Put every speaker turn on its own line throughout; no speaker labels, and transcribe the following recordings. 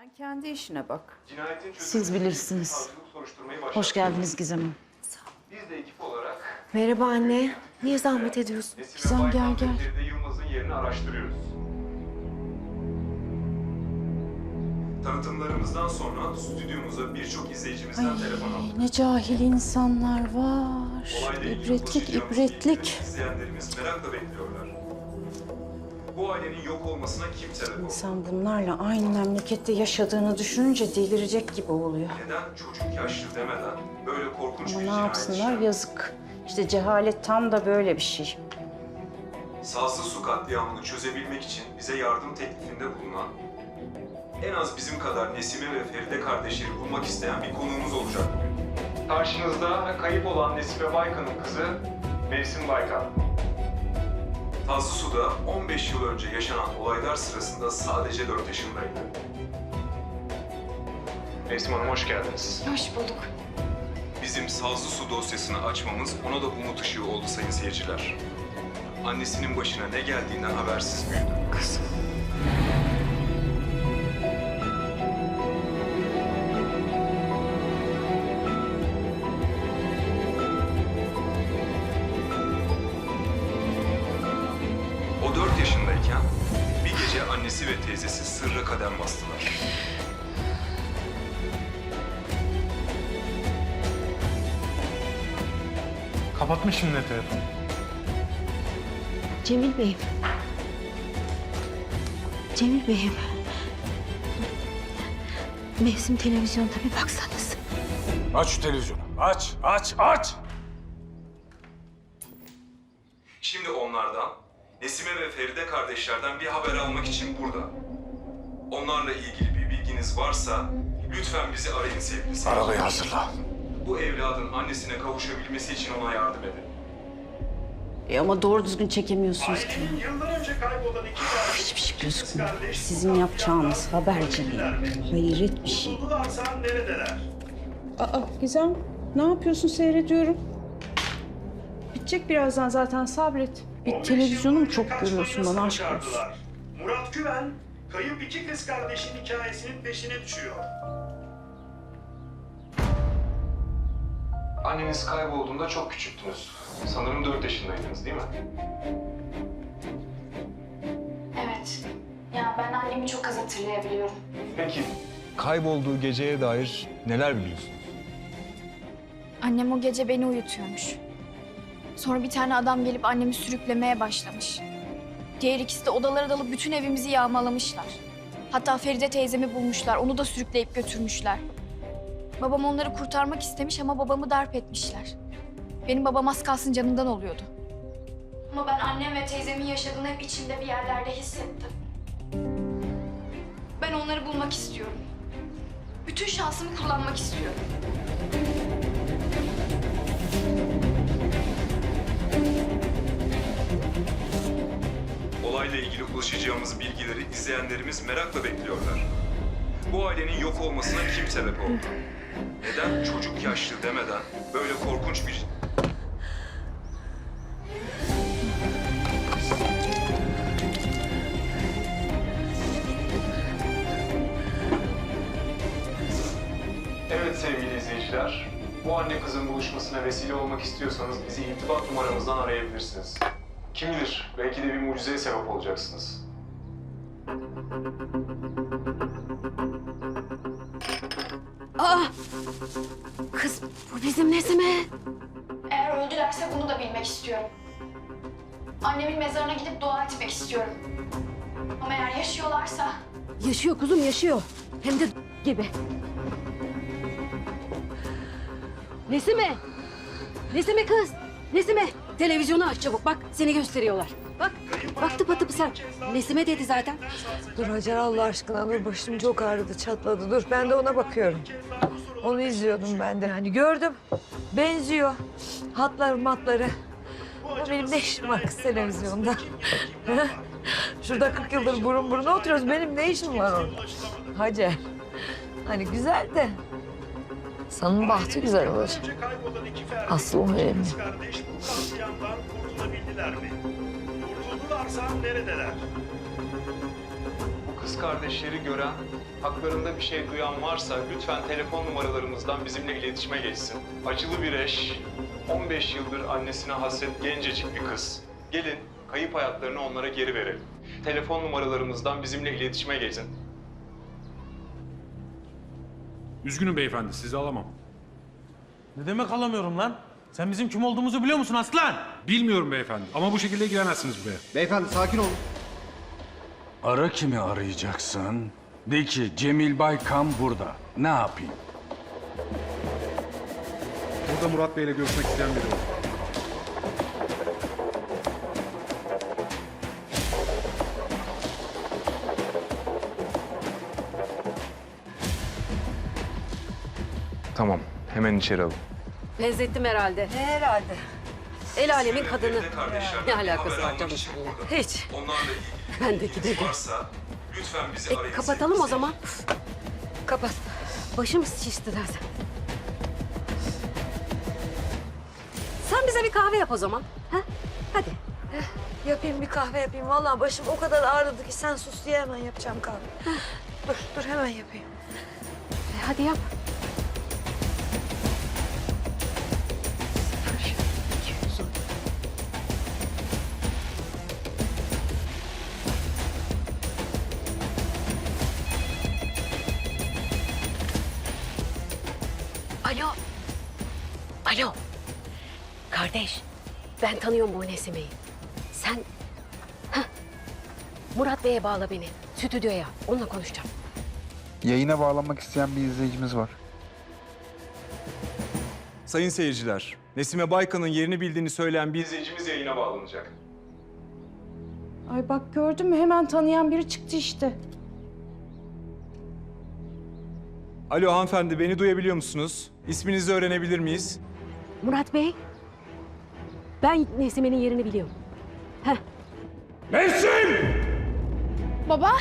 Sen kendi işine bak.
Siz bilirsiniz. Hoş geldiniz Gizem Hanım.
Biz de ekip olarak
Merhaba anne. Niye zahmet ediyorsun?
Gizem, gel, gel.
Yılmaz'ın yerini araştırıyoruz. Tanıtımlarımızdan sonra stüdyomuza birçok izleyicimizden telefon aldık.
Ne cahil insanlar var. İbretlik, ibretlik.
izleyenlerimiz merakla bekliyorlar. Bu ailenin yok olmasına kim sebep oldu?
İnsan bunlarla aynı memlekette yaşadığını düşününce delirecek gibi oluyor.
Neden çocuk yaşlı demeden böyle korkunç
Ama
bir
ne
cinayet
yapsınlar
işlendi?
yazık. İşte cehalet tam da böyle bir şey.
Sazlı su katliamını çözebilmek için bize yardım teklifinde bulunan, en az bizim kadar Nesime ve Feride kardeşleri bulmak isteyen bir konuğumuz olacak bugün. Karşınızda kayıp olan Nesime Baykan'ın kızı Mevsim Baykan. Sazlı Su'da 15 yıl önce yaşanan olaylar sırasında sadece 4 yaşındaydı. Mevsim Hanım hoş geldiniz.
Hoş bulduk.
Bizim Sazlı Su dosyasını açmamız ona da umut ışığı oldu sayın seyirciler. Annesinin başına ne geldiğinden habersiz büyüdü.
Kızım.
Cemil Bey'im. Cemil Bey'im. Mevsim televizyonda bir baksanız.
Aç şu televizyonu. Aç, aç, aç!
Şimdi onlardan, Nesime ve Feride kardeşlerden bir haber almak için burada. Onlarla ilgili bir bilginiz varsa lütfen bizi arayın sevgili seyirciler.
Arabayı hazırla.
Bu evladın annesine kavuşabilmesi için ona yardım edin.
E ama doğru düzgün çekemiyorsunuz ki.
Ailenin yıllar önce kaybolan iki kardeş...
Hiçbir şey gözükmüyor.
kardeş
Sizin yapacağınız haberciliği. Hayret bir şey.
Aa Gizem ne yapıyorsun seyrediyorum. Bitecek birazdan zaten sabret. Bir
15
televizyonu mu çok görüyorsun bana aşk olsun.
Murat Güven, kayıp iki kız kardeşin hikayesinin peşine düşüyor.
Anneniz kaybolduğunda çok küçüktünüz. Sanırım 4 yaşındaydınız değil mi?
Evet. Ya ben annemi çok az hatırlayabiliyorum.
Peki
Kaybolduğu geceye dair neler biliyorsunuz?
Annem o gece beni uyutuyormuş. Sonra bir tane adam gelip annemi sürüklemeye başlamış. Diğer ikisi de odalara dalıp bütün evimizi yağmalamışlar. Hatta Feride teyzemi bulmuşlar. Onu da sürükleyip götürmüşler. Babam onları kurtarmak istemiş ama babamı darp etmişler. Benim babam az kalsın canından oluyordu. Ama ben annem ve teyzemin yaşadığını hep içimde bir yerlerde hissettim. Ben onları bulmak istiyorum. Bütün şansımı kullanmak istiyorum.
olayla ilgili ulaşacağımız bilgileri izleyenlerimiz merakla bekliyorlar. Bu ailenin yok olmasına kim sebep oldu? Neden çocuk yaşlı demeden böyle korkunç bir... bu anne kızın buluşmasına vesile olmak istiyorsanız bizi irtibat numaramızdan arayabilirsiniz. Kim bilir, belki de bir mucizeye sebep olacaksınız.
Aa! Kız bu bizim Nesime.
Eğer öldülerse bunu da bilmek istiyorum. Annemin mezarına gidip dua etmek istiyorum. Ama eğer yaşıyorlarsa
Yaşıyor kuzum yaşıyor. Hem de gibi. Nesime! Nesime kız! Nesime! Televizyonu aç çabuk bak seni gösteriyorlar. Bak bak tıpa tıpı sen. Nesime dedi zaten.
Dur Hacer Allah aşkına dur başım çok ağrıdı çatladı dur ben de ona bakıyorum. Onu izliyordum ben de hani gördüm benziyor hatları matları. Ama benim ne işim var kız televizyonda? Şurada 40 yıldır burun buruna oturuyoruz benim ne işim var orada? Hacer hani güzel de sanın bahtı güzel
kardeş,
Aslı o önemli.
kız
kardeşleri gören, haklarında bir şey duyan varsa lütfen telefon numaralarımızdan bizimle iletişime geçsin. Acılı bir eş, 15 yıldır annesine hasret gencecik bir kız. Gelin kayıp hayatlarını onlara geri verelim. Telefon numaralarımızdan bizimle iletişime geçin.
Üzgünüm beyefendi, sizi alamam. Ne demek alamıyorum lan? Sen bizim kim olduğumuzu biliyor musun aslan? Bilmiyorum beyefendi ama bu şekilde giremezsiniz buraya.
Beyefendi sakin olun.
Ara kimi arayacaksın? De ki Cemil Baykam burada. Ne yapayım?
Burada Murat Bey'le görüşmek isteyen biri var.
Tamam, hemen içeri alın.
Benzettim herhalde.
Herhalde.
El alemin kadını. Ne alakası var canım seninle? Hiç. Ben de
varsa lütfen bizi
E,
arayın.
kapatalım o zaman.
Kapat.
Başım şişti zaten. Sen bize bir kahve yap o zaman. Ha? Hadi.
Yapayım bir kahve yapayım. Vallahi başım o kadar ağrıdı ki sen sus diye hemen yapacağım kahve. dur, dur hemen yapayım.
E, hadi yap. Ben tanıyorum bu Nesime'yi. Sen... Heh. Murat Bey'e bağla beni. Stüdyoya. Onunla konuşacağım.
Yayına bağlanmak isteyen bir izleyicimiz var.
Sayın seyirciler, Nesime Baykan'ın yerini bildiğini söyleyen bir izleyicimiz yayına bağlanacak.
Ay bak gördün mü hemen tanıyan biri çıktı işte.
Alo hanımefendi, beni duyabiliyor musunuz? İsminizi öğrenebilir miyiz?
Murat Bey, ben Nesime'nin yerini biliyorum. Heh.
Baba,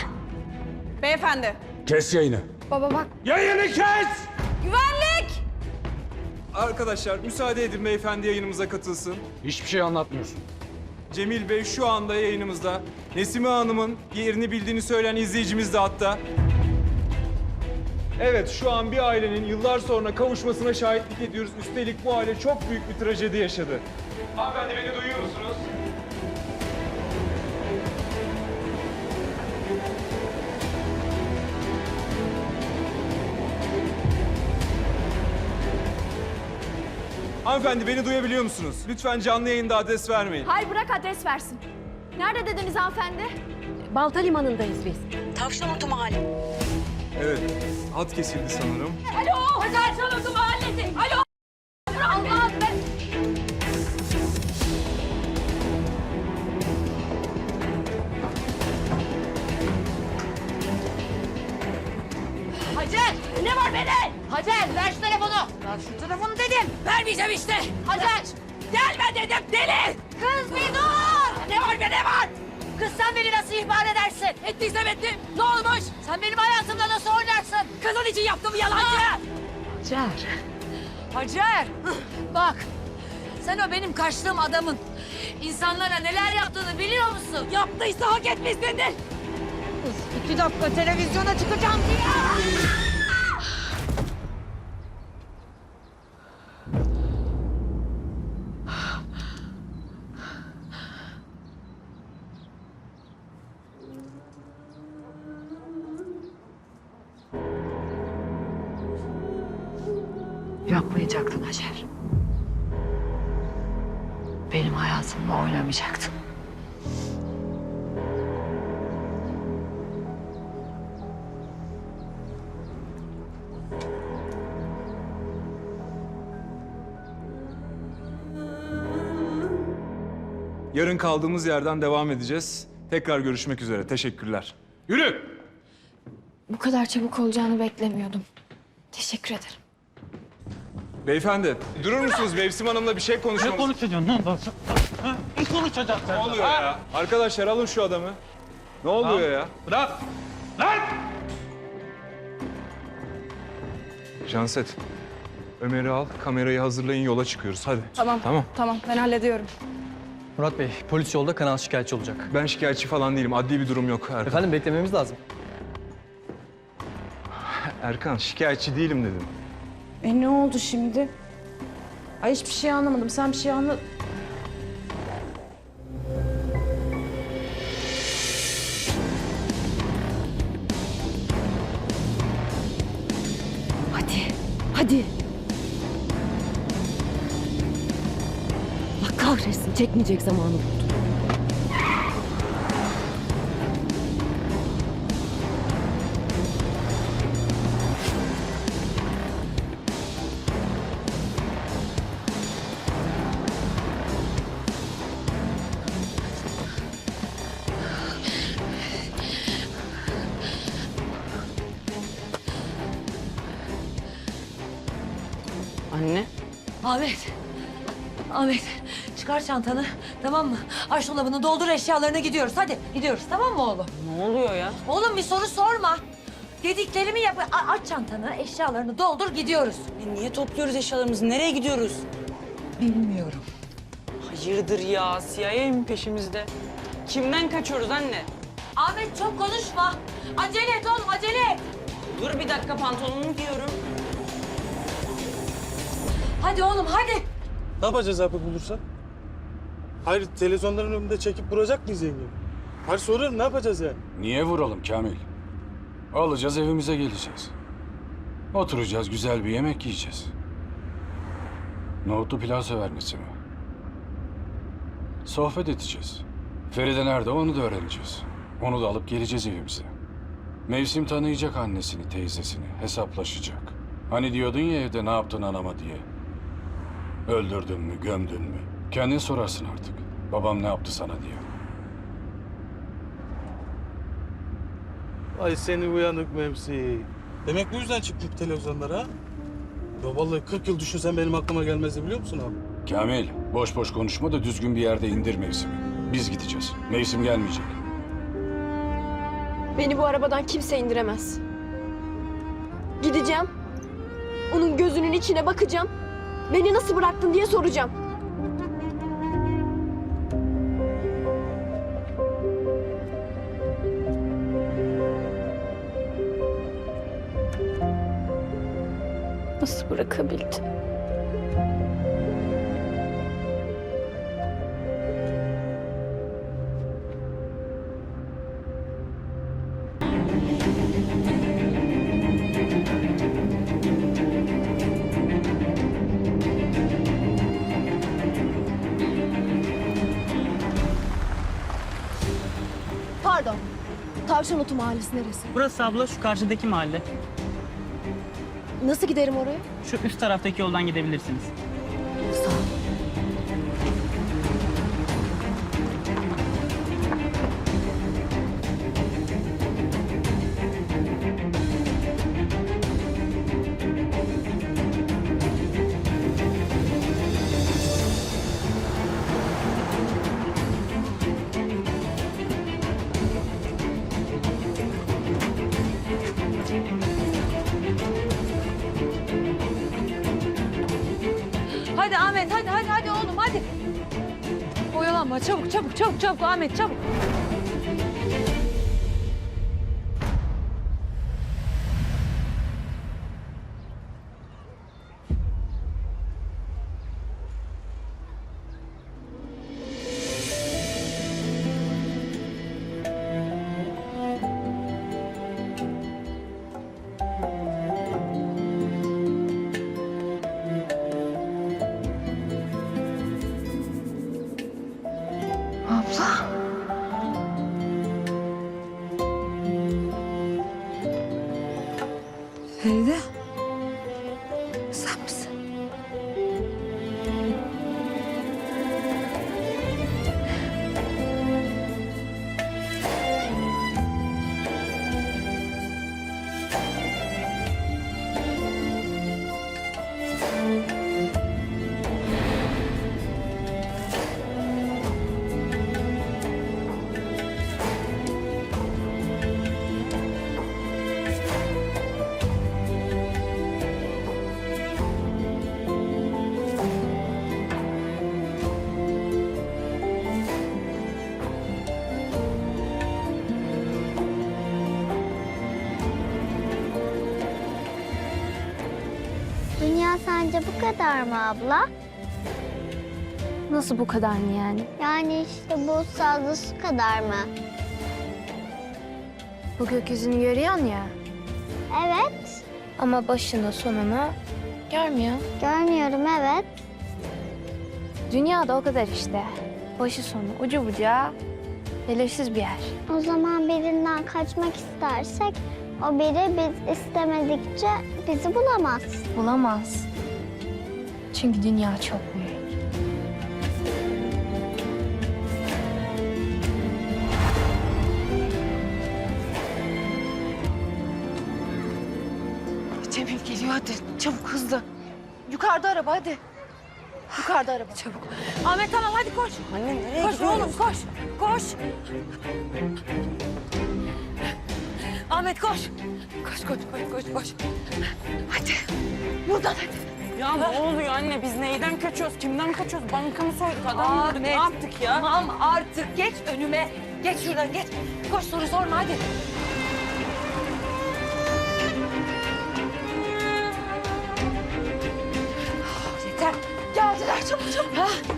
Beyefendi.
Kes yayını.
baba bak.
Yayını kes!
Arkadaşlar müsaade edin beyefendi yayınımıza katılsın.
Hiçbir şey anlatmıyorsun.
Cemil Bey şu anda yayınımızda. Nesime Hanım'ın yerini bildiğini söyleyen izleyicimiz de hatta. Evet şu an bir ailenin yıllar sonra kavuşmasına şahitlik ediyoruz. Üstelik bu aile çok büyük bir trajedi yaşadı. Hanımefendi beni duyuyor musunuz? Hanımefendi beni duyabiliyor musunuz? Lütfen canlı yayında adres vermeyin.
Hay bırak adres versin. Nerede dediniz hanımefendi?
Balta Limanı'ndayız biz.
Evet, hat kesildi sanırım.
Alo, Çalıntı Mahallesi. Alo. Hacer, gelme dedim deli. Kız bir dur. Ne var be ne var? Kız sen beni nasıl ihbar edersin? Ettiysem ettim. Ne olmuş? Sen benim hayatımda nasıl oynarsın? Kızın için yaptığımı yalancı. Hacer. Hacer. Bak. Sen o benim kaçtığım adamın insanlara neler yaptığını biliyor musun? Yaptıysa hak etmişsindir. İki dakika televizyona çıkacağım diye.
Yarın kaldığımız yerden devam edeceğiz. Tekrar görüşmek üzere. Teşekkürler.
Yürü!
Bu kadar çabuk olacağını beklemiyordum. Teşekkür ederim.
Beyefendi, durur musunuz? Mevsim Hanım'la bir şey
Ne
konuşmamız...
konuşacaksın lan? lan sen? Ha? Ne konuşacaksın sen?
Ne oluyor ya? Arkadaşlar alın şu adamı. Ne oluyor ya?
Bırak! Lan!
Janset, Ömer'i al, kamerayı hazırlayın, yola çıkıyoruz. Hadi.
Tamam.
Tamam.
Tamam, ben hallediyorum.
Murat Bey, polis yolda kanal şikayetçi olacak.
Ben şikayetçi falan değilim. Adli bir durum yok. Erkan.
Efendim beklememiz lazım.
Erkan şikayetçi değilim dedim.
E ne oldu şimdi? Ay hiçbir şey anlamadım. Sen bir şey anla...
Hadi, hadi. Çekmeyecek zamanı buldu.
Anne.
Ahmet. Ahmet çıkar çantanı tamam mı? Aç dolabını doldur eşyalarına gidiyoruz. Hadi gidiyoruz tamam mı oğlum?
Ne oluyor ya?
Oğlum bir soru sorma. Dediklerimi yap. A- aç çantanı eşyalarını doldur gidiyoruz.
E, niye topluyoruz eşyalarımızı? Nereye gidiyoruz?
Bilmiyorum.
Hayırdır ya? CIA mi peşimizde? Kimden kaçıyoruz anne?
Ahmet çok konuşma. Acele et oğlum acele et.
Dur bir dakika pantolonumu giyiyorum.
Hadi oğlum hadi.
Ne yapacağız abi bulursak? Hayır televizyonların önünde çekip vuracak mıyız yengemi? Hayır soruyorum ne yapacağız yani?
Niye vuralım Kamil? Alacağız evimize geleceğiz. Oturacağız güzel bir yemek yiyeceğiz. Nohutlu pilav sever Nesime. Sohbet edeceğiz. Feride nerede onu da öğreneceğiz. Onu da alıp geleceğiz evimize. Mevsim tanıyacak annesini, teyzesini, hesaplaşacak. Hani diyordun ya evde ne yaptın anama diye. Öldürdün mü, gömdün mü? Kendin sorarsın artık. Babam ne yaptı sana diye.
Ay seni uyanık memsi. Demek bu yüzden çıktık televizyonlara ha? Ya vallahi 40 yıl düşünsen benim aklıma gelmezdi biliyor musun abi?
Kamil, boş boş konuşma da düzgün bir yerde indir mevsimi. Biz gideceğiz. Mevsim gelmeyecek.
Beni bu arabadan kimse indiremez. Gideceğim. Onun gözünün içine bakacağım. Beni nasıl bıraktın diye soracağım. Nasıl bırakabildin? Pardon. Tavşan Otu Mahallesi neresi?
Burası abla şu karşıdaki mahalle.
Nasıl giderim oraya?
Şu üst taraftaki yoldan gidebilirsiniz.
Çabuk çabuk çabuk Ahmet çabuk.
Sence bu kadar mı abla?
Nasıl bu kadar mı yani?
Yani işte bu sazlı su kadar mı?
Bu gökyüzünü görüyorsun ya.
Evet.
Ama başını sonunu görmüyor.
Görmüyorum evet.
Dünyada o kadar işte. Başı sonu ucu bucağı belirsiz bir yer.
O zaman birinden kaçmak istersek o biri biz istemedikçe bizi bulamaz.
Bulamaz. Çünkü dünya çok büyük.
Cemil geliyor hadi. Çabuk hızlı. Yukarıda araba hadi. Yukarıda araba. Çabuk. Ahmet tamam hadi koş. Anne nereye koş oğlum koş. Koş. Ahmet koş. Koş koş koş koş koş. Hadi. Buradan hadi.
Ya ne oluyor anne? Biz neyden kaçıyoruz? Kimden kaçıyoruz? Banka mı soyduk? Adam vurduk? Ne yaptık ya?
Tamam artık geç önüme. Geç şuradan geç. Koş soru sorma hadi. Ah, Yeter. Geldiler çabuk çabuk. Hadi.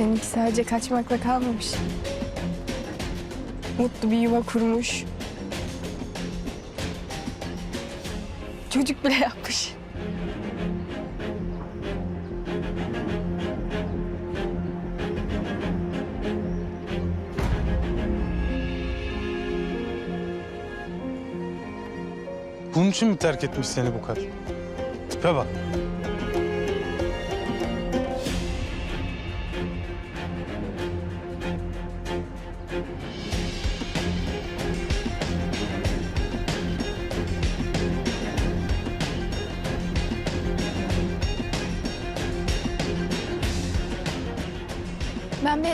Seninki sadece kaçmakla kalmamış. Mutlu bir yuva kurmuş. Çocuk bile yapmış.
Bunun için mi terk etmiş seni bu kadın? Tipe bak.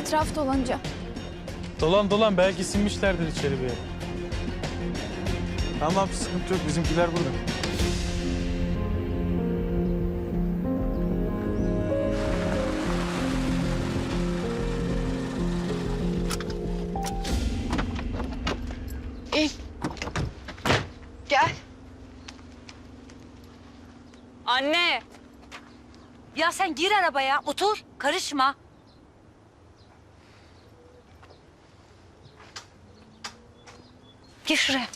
Etraf dolanacağım.
Dolan dolan belki sinmişlerdir içeri bir yere. Tamam sıkıntı yok bizimkiler burada.
İn. Gel.
Anne. Ya sen gir arabaya otur karışma. Gir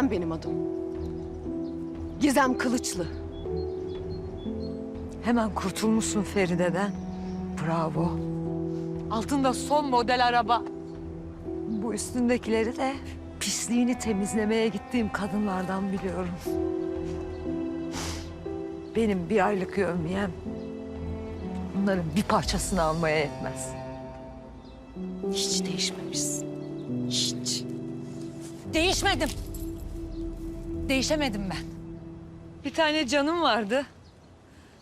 Gizem benim adım. Gizem Kılıçlı.
Hemen kurtulmuşsun Feride'den. Bravo. Altında son model araba. Bu üstündekileri de pisliğini temizlemeye gittiğim kadınlardan biliyorum. Benim bir aylık yövmiyem bunların bir parçasını almaya yetmez.
Hiç değişmemişsin. Hiç.
Değişmedim. Değişemedim ben. Bir tane canım vardı.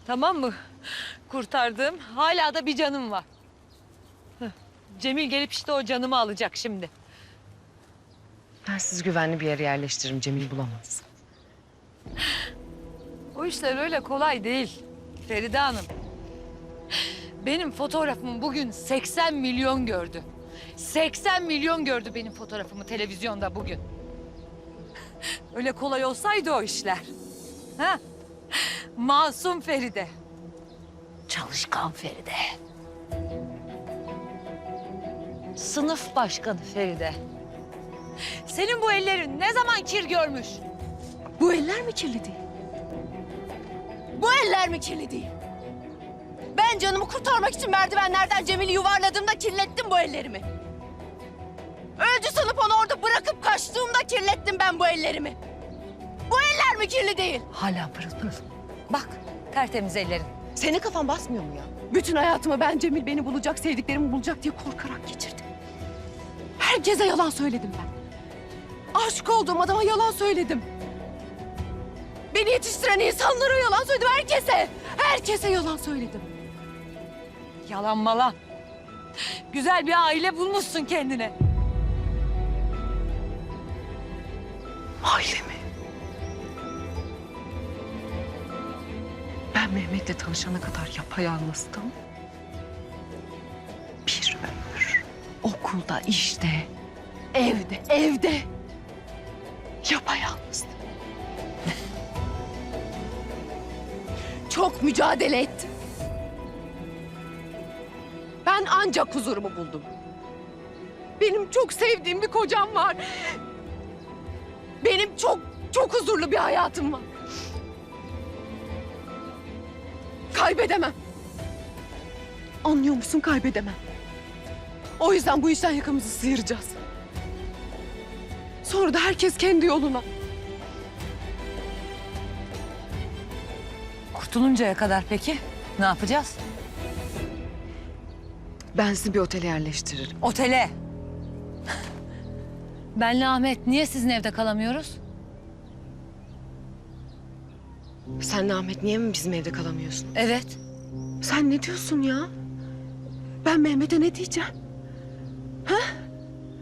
Tamam mı? Kurtardım. Hala da bir canım var. Heh. Cemil gelip işte o canımı alacak şimdi.
Ben sizi güvenli bir yere yerleştiririm. Cemil bulamaz.
O işler öyle kolay değil Feride Hanım. Benim fotoğrafım bugün 80 milyon gördü. 80 milyon gördü benim fotoğrafımı televizyonda bugün. Öyle kolay olsaydı o işler. Ha? Masum Feride. Çalışkan Feride. Sınıf başkanı Feride. Senin bu ellerin ne zaman kir görmüş?
Bu eller mi kirli değil? Bu eller mi kirli değil? Ben canımı kurtarmak için merdivenlerden Cemil'i yuvarladığımda kirlettim bu ellerimi. Öldü sanıp onu orada bırakıp kaçtığımda kirlettim ben bu ellerimi. Bu eller mi kirli değil?
Hala pırıl pırıl. Bak tertemiz ellerin.
Senin kafan basmıyor mu ya? Bütün hayatımı ben Cemil beni bulacak, sevdiklerimi bulacak diye korkarak geçirdim. Herkese yalan söyledim ben. Aşık olduğum adama yalan söyledim. Beni yetiştiren insanlara yalan söyledim, herkese. Herkese yalan söyledim.
Yalan malan. Güzel bir aile bulmuşsun kendine.
Aile mi? Ben Mehmet'le tanışana kadar yapayalnızdım. Bir ömür. Okulda, işte, evde, evde. Yapayalnızdım. Çok mücadele ettim. Ben ancak huzurumu buldum. Benim çok sevdiğim bir kocam var. Benim çok çok huzurlu bir hayatım var. Kaybedemem. Anlıyor musun kaybedemem. O yüzden bu işten yakamızı sıyıracağız. Sonra da herkes kendi yoluna.
Kurtuluncaya kadar peki ne yapacağız?
Ben sizi bir otele yerleştiririm.
Otele. Benle Ahmet niye sizin evde kalamıyoruz?
Senle Ahmet niye mi bizim evde kalamıyorsun?
Evet.
Sen ne diyorsun ya? Ben Mehmet'e ne diyeceğim? Ha?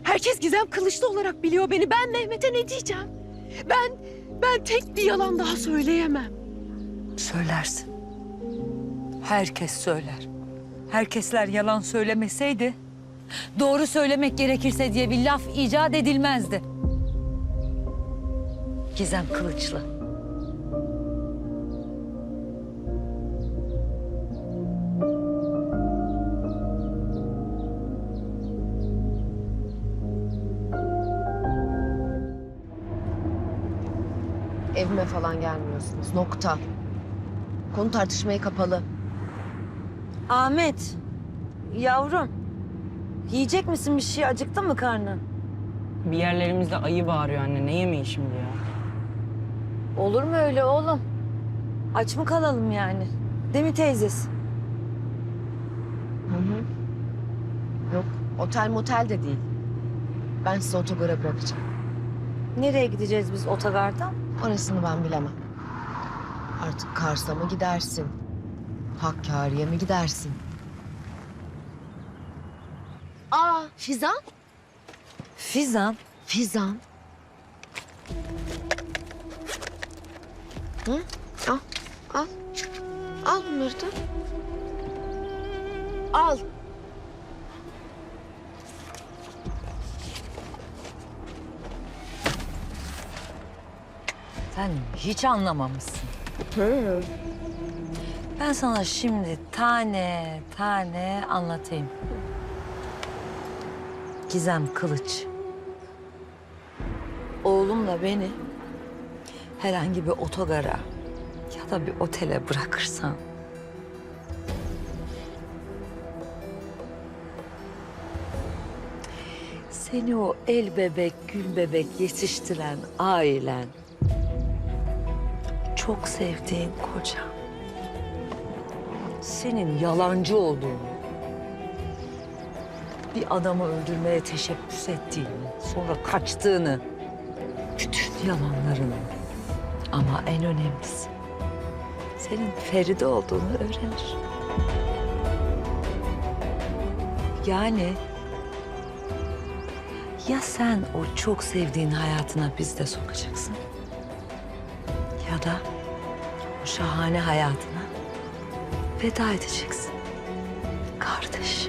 Herkes Gizem Kılıçlı olarak biliyor beni. Ben Mehmet'e ne diyeceğim? Ben, ben tek bir yalan daha söyleyemem.
Söylersin. Herkes söyler. Herkesler yalan söylemeseydi, doğru söylemek gerekirse diye bir laf icat edilmezdi. Gizem Kılıçlı.
Evime falan gelmiyorsunuz. Nokta. Konu tartışmaya kapalı.
Ahmet, yavrum. Yiyecek misin bir şey? Acıktı mı karnın?
Bir yerlerimizde ayı bağırıyor anne. Ne yemeği şimdi ya?
Olur mu öyle oğlum? Aç mı kalalım yani? Değil mi teyzesi?
Hı hı. Yok, otel motel de değil. Ben sizi otogara bırakacağım.
Nereye gideceğiz biz otogardan?
Orasını ben bilemem. Artık Kars'a mı gidersin? Hakkari'ye mi gidersin? Aa, Fizan.
Fizan.
Fizan. Hı? Al, al. Al bunları da. Al.
Sen hiç anlamamışsın. Ben sana şimdi tane tane anlatayım. Gizem Kılıç. Oğlumla beni herhangi bir otogara ya da bir otele bırakırsan. Seni o el bebek, gül bebek yetiştiren ailen. Çok sevdiğin koca senin yalancı olduğunu, bir adamı öldürmeye teşebbüs ettiğini, sonra kaçtığını, bütün yalanlarını ama en önemlisi senin Feride olduğunu öğrenir. Yani ya sen o çok sevdiğin hayatına biz de sokacaksın ya da o şahane hayatına veda edeceksin. Kardeş.